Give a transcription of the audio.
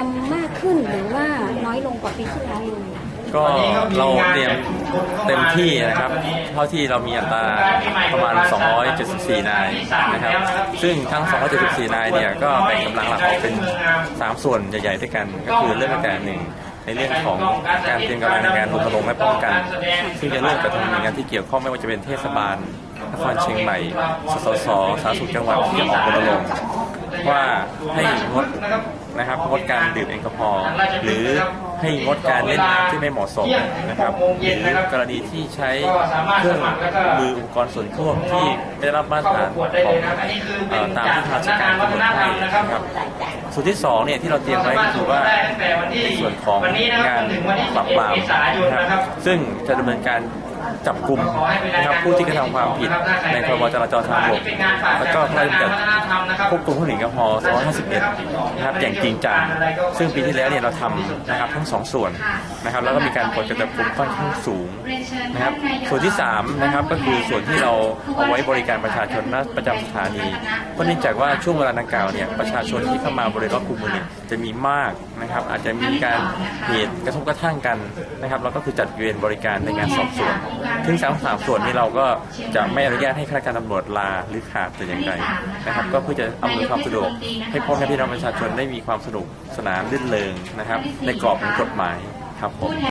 ยังมากขึ้นหรือว่าน้อยลงกว่าปีที่แล้วเลยก็เราเตรียมเต็มที่นะครับ เท่าที่เรามีอัตราประมาณ 274 นายนะครับ ซึ่งทั้ง 274 นายเนี่ยก็แบ่งกำลังหลักออกเป็น 3 ส่วนใหญ่ๆด้วยกัน ก็คือเรื่องตั้งแต่หนึ่งในเรื่องของการเตรียมกำลังในการรณรงค์และป้องกัน ซึ่งจะเริ่มกับทางหน่วยงานที่เกี่ยวข้องไม่ว่าจะเป็นเทศบาลนครเชียงใหม่ สสส สาธารณสุขจังหวัดที่จะออกรณรงค์ ว่าให้งดนะครับงดการดื่มแอลกอฮอล์หรือให้งดการเล่นน้ำที่ไม่เหมาะสมนะครับหรือกรณีที่ใช้เครื่องมืออุปกรณ์ส่วนควบที่ไม่ได้รับมาตรฐานของตามที่ทางราชการกำหนดให้นะครับ ส่วนที่สองเนี่ยที่เราเตรียมไว้ก็คือว่าในส่วนของการปรับปรามนะครับซึ่งจะดำเนินการจับกลุ่มนะครับผู้ที่กระทำความผิดในพรบจราจรทางบกแล้วก็พระราชบัญญัติควบคุมผู้หญิงแอลกอ251นะครับอย่างจริงจังซึ่งปีที่แล้วเนี่ยเราทำนะครับทั้งสองส่วนนะครับแล้วก็มีการผลการจับกลุ่มค่อนข้างสูงนะครับส่วนที่สามนะครับก็คือส่วนที่เราเอาไว้บริการประชาชนประจำสถานีเพราะเนื่องจากว่าช่วงเวลาดังกล่าวเนี่ยประชาชนที่เข้ามาบริเวณรอบคูเมืองเนี่ยจะมีมากนะครับ อาจจะมีการเหตุกระทบกระทั่งกันนะครับแล้วก็คือจัดเวรบริการในงานสอบสวนถึงสามสามส่วนนี้เราก็จะไม่อนุญาตให้ข้าราชการตำรวจลาหรือขาดแต่อย่างใดนะครับ ก็เพื่อจะอำนวยความสะดวก ให้พ่อแม่พี่น้องประชาชนได้มีความสนุกสนานลื่นเริงนะครับ ในกรอบของกฎหมายครับผม